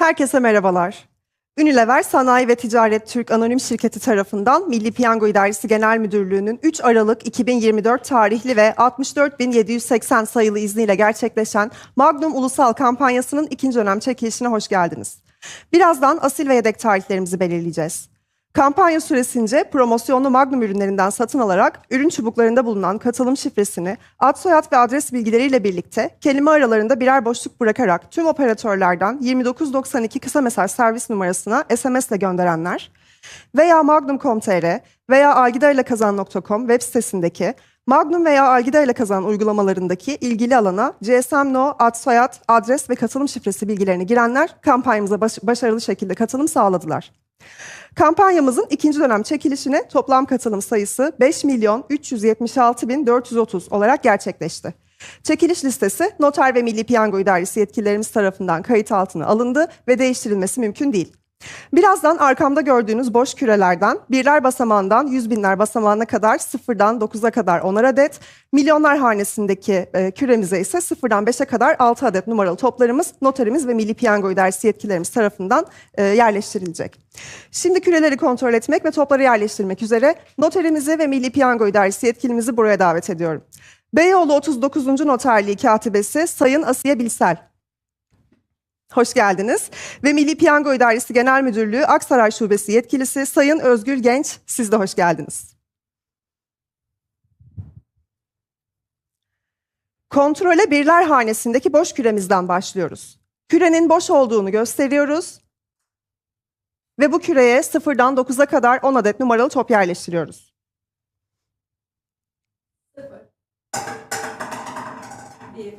Herkese merhabalar. Unilever Sanayi ve Ticaret Türk Anonim Şirketi tarafından Milli Piyango İdaresi Genel Müdürlüğü'nün 3 Aralık 2024 tarihli ve 64.780 sayılı izniyle gerçekleşen Magnum Ulusal Kampanyası'nın ikinci dönem çekilişine hoş geldiniz. Birazdan asil ve yedek tarihlerimizi belirleyeceğiz. Kampanya süresince promosyonlu Magnum ürünlerinden satın alarak ürün çubuklarında bulunan katılım şifresini, ad soyad ve adres bilgileriyle birlikte kelime aralarında birer boşluk bırakarak tüm operatörlerden 2992 kısa mesaj servis numarasına SMS ile gönderenler veya magnum.com.tr veya algidaylakazan.com web sitesindeki Magnum veya Algida kazan uygulamalarındaki ilgili alana GSM No, ad soyad, adres ve katılım şifresi bilgilerini girenler kampanyamıza baş- başarılı şekilde katılım sağladılar. Kampanyamızın ikinci dönem çekilişine toplam katılım sayısı 5 milyon 376 bin 430 olarak gerçekleşti. Çekiliş listesi Noter ve Milli Piyango İdaresi yetkililerimiz tarafından kayıt altına alındı ve değiştirilmesi mümkün değil. Birazdan arkamda gördüğünüz boş kürelerden birler basamağından yüz binler basamağına kadar sıfırdan 9'a kadar 10'ar adet, milyonlar hanesindeki e, küremize ise sıfırdan 5'e kadar 6 adet numaralı toplarımız noterimiz ve Milli Piyango İdaresi yetkililerimiz tarafından e, yerleştirilecek. Şimdi küreleri kontrol etmek ve topları yerleştirmek üzere noterimizi ve Milli Piyango İdaresi yetkilimizi buraya davet ediyorum. Beyoğlu 39. Noterliği Katibesi Sayın Asiye Bilsel. Hoş geldiniz. Ve Milli Piyango İdaresi Genel Müdürlüğü Aksaray Şubesi yetkilisi Sayın Özgür Genç, siz de hoş geldiniz. Kontrole birler hanesindeki boş küremizden başlıyoruz. Kürenin boş olduğunu gösteriyoruz ve bu küreye sıfırdan dokuza kadar 10 adet numaralı top yerleştiriyoruz. 0 1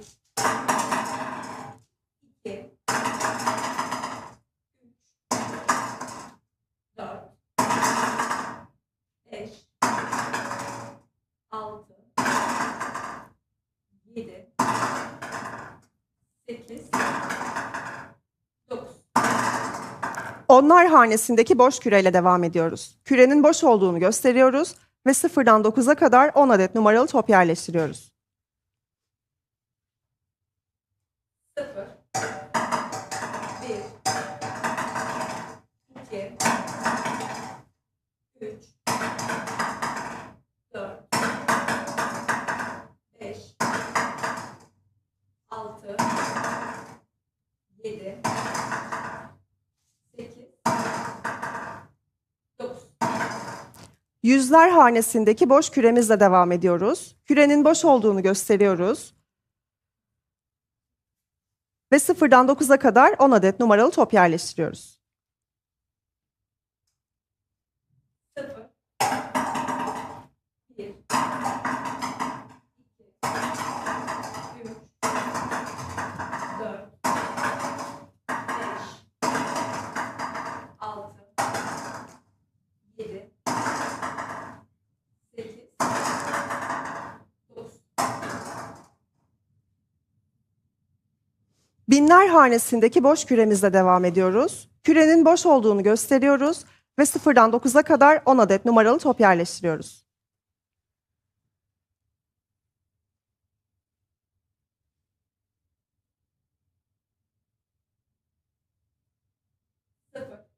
Onlar hanesindeki boş küreyle devam ediyoruz. Kürenin boş olduğunu gösteriyoruz ve sıfırdan 9'a kadar 10 adet numaralı top yerleştiriyoruz. Sıfır. Bir. İki. Üç. Dört. Beş. Altı. Yedi. Sekiz. Dokuz. Yüzler hanesindeki boş küremizle devam ediyoruz. Kürenin boş olduğunu gösteriyoruz. Ve sıfırdan 9'a kadar 10 adet numaralı top yerleştiriyoruz. Sıfır. Bir. Binler hanesindeki boş küremizle devam ediyoruz. Kürenin boş olduğunu gösteriyoruz ve sıfırdan 9'a kadar 10 adet numaralı top yerleştiriyoruz. Sıfır.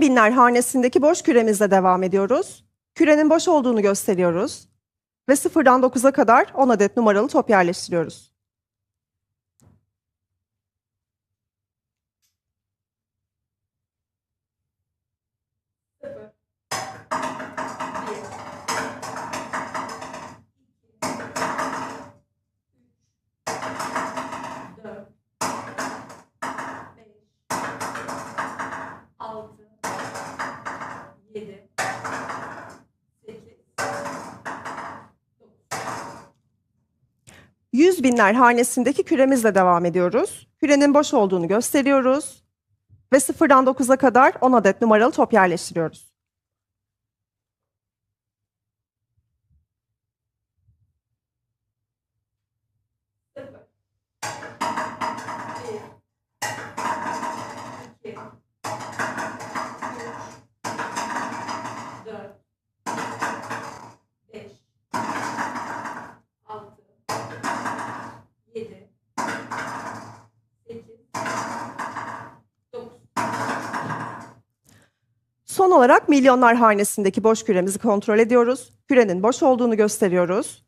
10 binler hanesindeki boş küremizle devam ediyoruz. Kürenin boş olduğunu gösteriyoruz ve sıfırdan 9'a kadar 10 adet numaralı top yerleştiriyoruz. Sıfır. Bir. İki. Üç. Dört. Beş. Altı. Yedi. Sekiz. Dokuz. 100 binler hanesindeki küremizle devam ediyoruz. Kürenin boş olduğunu gösteriyoruz ve sıfırdan 9'a kadar 10 adet numaralı top yerleştiriyoruz. Son olarak milyonlar hanesindeki boş küremizi kontrol ediyoruz. Kürenin boş olduğunu gösteriyoruz.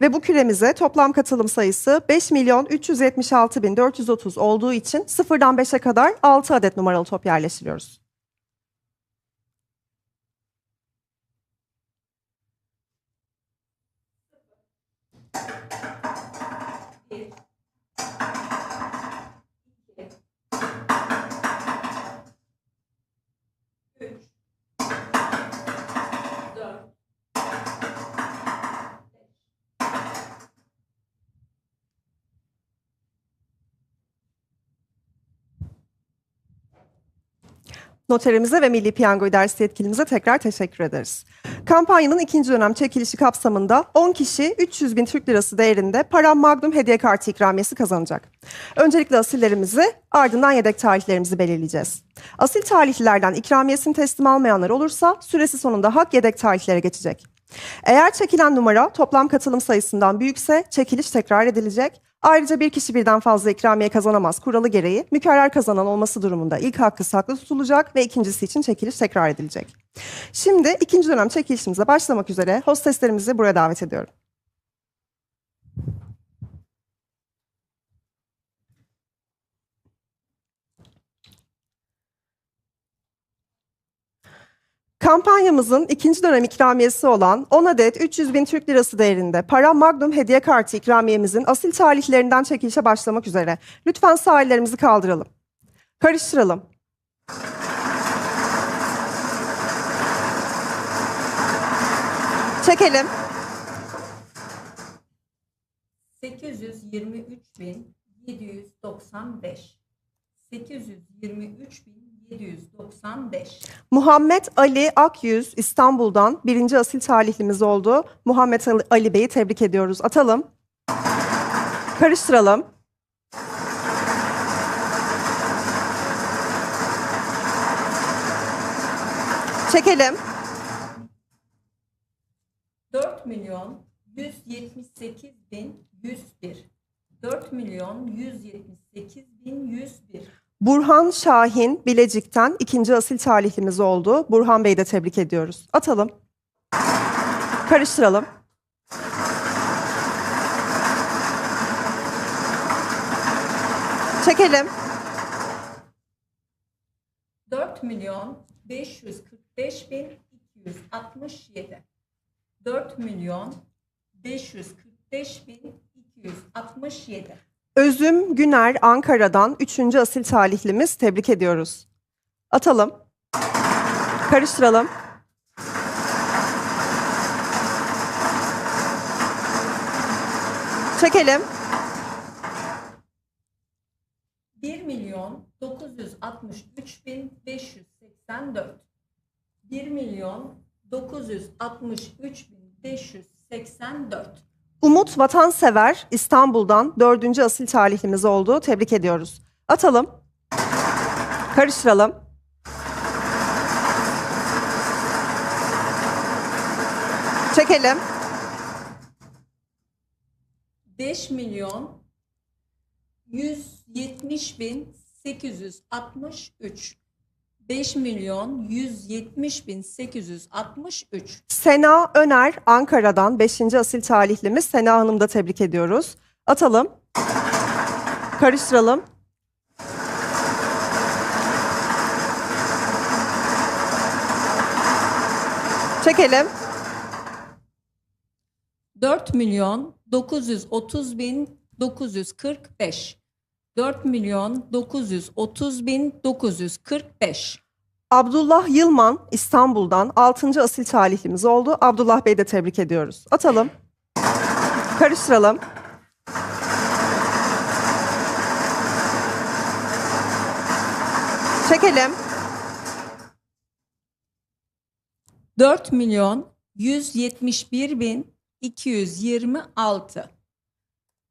Ve bu küremize toplam katılım sayısı 5 milyon 376 bin 430 olduğu için sıfırdan 5'e kadar 6 adet numaralı top yerleştiriyoruz. Noterimize ve Milli Piyango İdaresi yetkilimize tekrar teşekkür ederiz. Kampanyanın ikinci dönem çekilişi kapsamında 10 kişi 300 bin Türk Lirası değerinde Param Magnum hediye kartı ikramiyesi kazanacak. Öncelikle asillerimizi ardından yedek tarihlerimizi belirleyeceğiz. Asil tarihlilerden ikramiyesini teslim almayanlar olursa süresi sonunda hak yedek tarihlere geçecek. Eğer çekilen numara toplam katılım sayısından büyükse çekiliş tekrar edilecek. Ayrıca bir kişi birden fazla ikramiye kazanamaz kuralı gereği mükerrer kazanan olması durumunda ilk hakkı saklı tutulacak ve ikincisi için çekiliş tekrar edilecek. Şimdi ikinci dönem çekilişimize başlamak üzere hosteslerimizi buraya davet ediyorum. Kampanyamızın ikinci dönem ikramiyesi olan 10 adet 300 bin Türk Lirası değerinde para Magnum hediye kartı ikramiyemizin asil tarihlerinden çekilişe başlamak üzere. Lütfen sahillerimizi kaldıralım. Karıştıralım. Çekelim. 823.795 823.795 Muhammed Ali Akyüz İstanbul'dan birinci asil talihlimiz oldu. Muhammed Ali Bey'i tebrik ediyoruz. Atalım. Karıştıralım. Çekelim. 4 milyon 178 bin 101 4 milyon 178 bin 101 Burhan Şahin Bilecik'ten ikinci asil talihlimiz oldu. Burhan Bey'i de tebrik ediyoruz. Atalım. Karıştıralım. Çekelim. 4 milyon 545 bin 267 4 milyon 545 bin 267 Özüm Güner Ankara'dan üçüncü asil talihlimiz tebrik ediyoruz. Atalım. Karıştıralım. Çekelim. 1 milyon 963 bin 584 1 milyon 963 bin 584 Umut Vatansever İstanbul'dan dördüncü asil talihlimiz oldu. Tebrik ediyoruz. Atalım. Karıştıralım. Çekelim. 5 milyon 170 bin 863 5 milyon 170 bin 863 Sena Öner Ankara'dan 5. asil talihlimiz Sena Hanım da tebrik ediyoruz. Atalım. Karıştıralım. Çekelim. 4 milyon 930 bin 945 4 milyon 930 bin 945 Abdullah Yılman İstanbul'dan 6. asil talihlimiz oldu. Abdullah Bey'i de tebrik ediyoruz. Atalım. Karıştıralım. Çekelim. 4 milyon 171 bin 226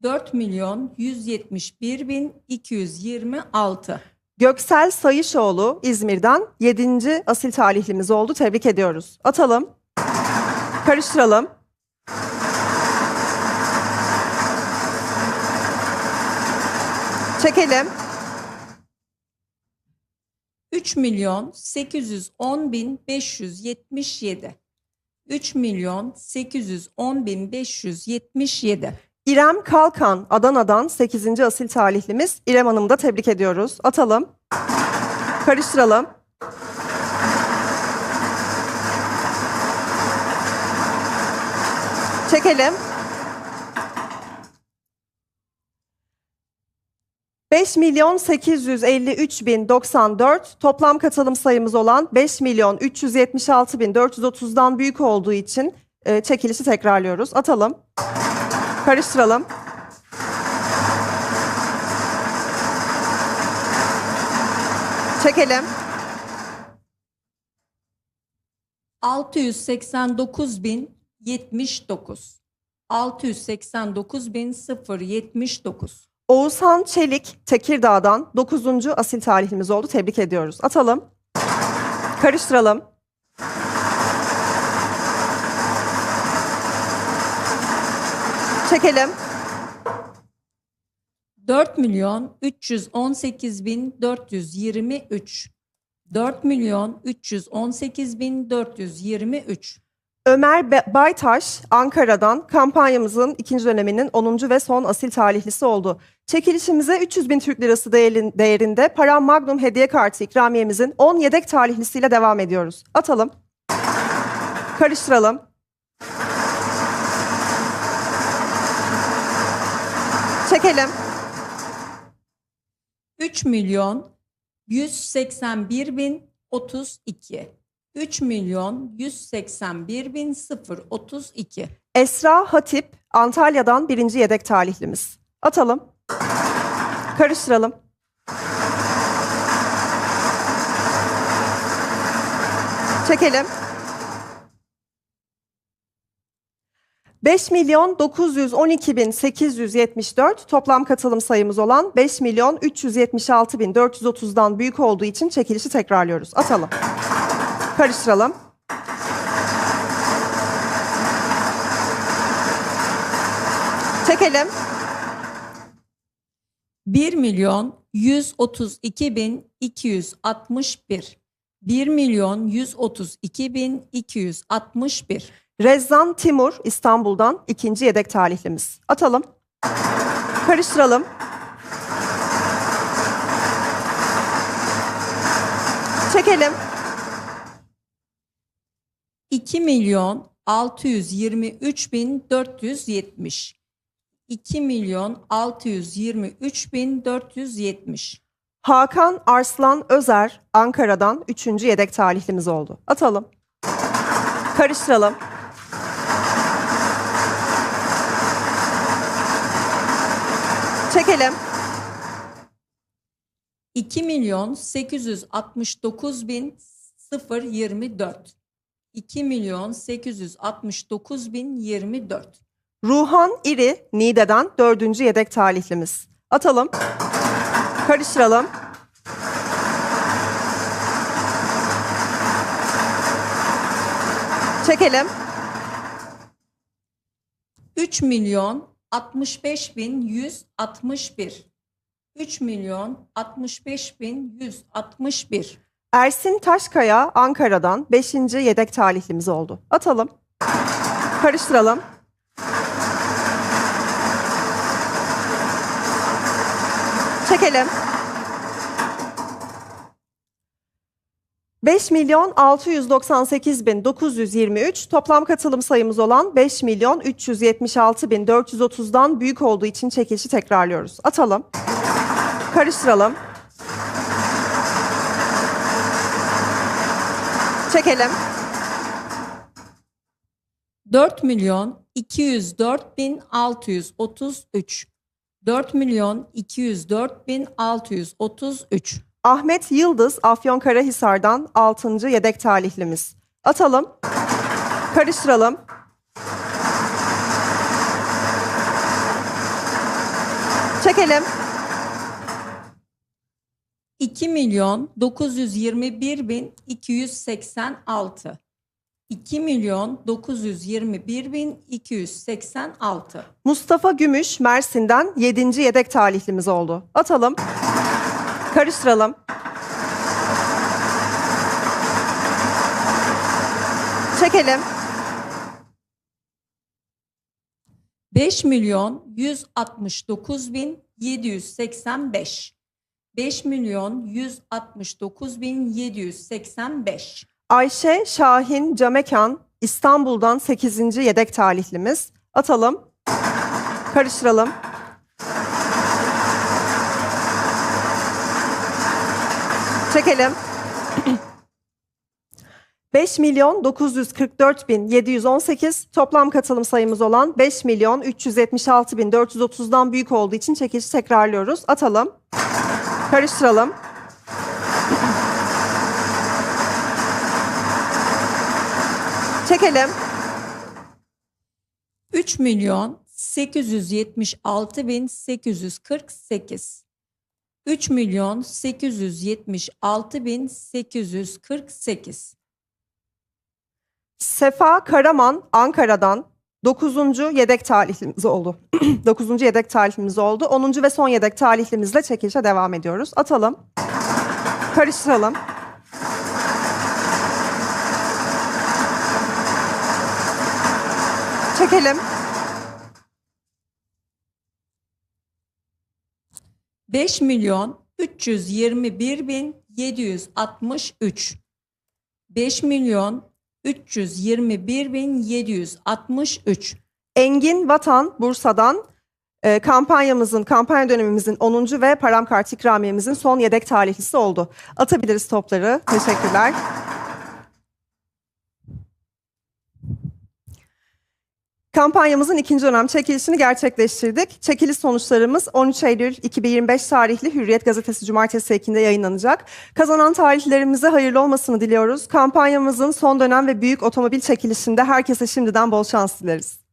4 milyon 171 bin 226 Göksel Sayışoğlu İzmir'den 7. asil talihlimiz oldu. Tebrik ediyoruz. Atalım. Karıştıralım. Çekelim. 3 milyon 810 bin 577. 3 milyon 810 bin 577. İrem Kalkan Adana'dan 8. asil talihlimiz. İrem Hanım'ı da tebrik ediyoruz. Atalım. Karıştıralım. Çekelim. 5 milyon 853 bin 94 toplam katılım sayımız olan 5 milyon 376 bin 430'dan büyük olduğu için e, çekilişi tekrarlıyoruz. Atalım. Karıştıralım. Çekelim. 689 bin 79. 689 bin 079. Oğuzhan Çelik Tekirdağ'dan 9. asil talihlimiz oldu. Tebrik ediyoruz. Atalım. Karıştıralım. Çekelim. 4 milyon 318 bin 423. 4 milyon 318 bin 423. Ömer Be- Baytaş Ankara'dan kampanyamızın ikinci döneminin 10. ve son asil talihlisi oldu. Çekilişimize 300 bin Türk Lirası değerin- değerinde Param Magnum hediye kartı ikramiyemizin 10 yedek talihlisiyle devam ediyoruz. Atalım. Karıştıralım. Çekelim. 3 milyon 181 bin 32. 3 milyon 181 bin 032. Esra Hatip Antalya'dan birinci yedek talihlimiz. Atalım. Karıştıralım. Çekelim. 5 milyon 912 bin 874 toplam katılım sayımız olan 5 milyon 376 bin 430'dan büyük olduğu için çekilişi tekrarlıyoruz. Atalım. Karıştıralım. Çekelim. 1 milyon 132 bin 261. 1 milyon 132 bin 261. Rezzan Timur İstanbul'dan ikinci yedek talihlimiz. Atalım. Karıştıralım. Çekelim. 2 milyon 623 bin 470. 2 milyon 623 bin 470. Hakan Arslan Özer Ankara'dan üçüncü yedek talihlimiz oldu. Atalım. Karıştıralım. Çekelim. 2 milyon 869 bin 024. 2 milyon 869 bin 24. Ruhan İri Niğde'den dördüncü yedek talihlimiz. Atalım. Karıştıralım. Çekelim. 3 milyon 65 bin 161. 3 milyon 65 bin 161. Ersin Taşkaya Ankara'dan beşinci yedek talihlimiz oldu. Atalım. Karıştıralım. Çekelim. 5 milyon 698 bin 923 toplam katılım sayımız olan 5 milyon 376 bin 430'dan büyük olduğu için çekilişi tekrarlıyoruz. Atalım. Karıştıralım. Çekelim. 4 milyon 204 bin 633. 4 milyon 204 bin 633. Ahmet Yıldız Afyonkarahisar'dan 6. yedek talihlimiz. Atalım. Karıştıralım. Çekelim. 2 milyon 921 bin 286. 2 milyon 921 bin 286. Mustafa Gümüş Mersin'den 7. yedek talihlimiz oldu. Atalım. Karıştıralım. Çekelim. 5 milyon 169 bin 785. 5 milyon 169 bin 785. Ayşe Şahin Camekan İstanbul'dan 8. yedek talihlimiz. Atalım. Karıştıralım. Çekelim. 5 milyon 944 bin 718 toplam katılım sayımız olan 5 milyon 376 bin 430'dan büyük olduğu için çekilişi tekrarlıyoruz. Atalım. Karıştıralım. Çekelim. 3 milyon 876 bin 848. 3 milyon 876 bin 848. Sefa Karaman Ankara'dan 9. yedek talihlimiz oldu. 9. yedek talihlimiz oldu. 10. ve son yedek talihlimizle çekilişe devam ediyoruz. Atalım. Karıştıralım. Çekelim. 5 milyon 321 bin 763. 5 milyon 321 bin 763. Engin Vatan Bursa'dan e, kampanyamızın, kampanya dönemimizin 10. ve param kart ikramiyemizin son yedek talihlisi oldu. Atabiliriz topları. Teşekkürler. Kampanyamızın ikinci dönem çekilişini gerçekleştirdik. Çekiliş sonuçlarımız 13 Eylül 2025 tarihli Hürriyet Gazetesi Cumartesi ekinde yayınlanacak. Kazanan tarihlerimize hayırlı olmasını diliyoruz. Kampanyamızın son dönem ve büyük otomobil çekilişinde herkese şimdiden bol şans dileriz.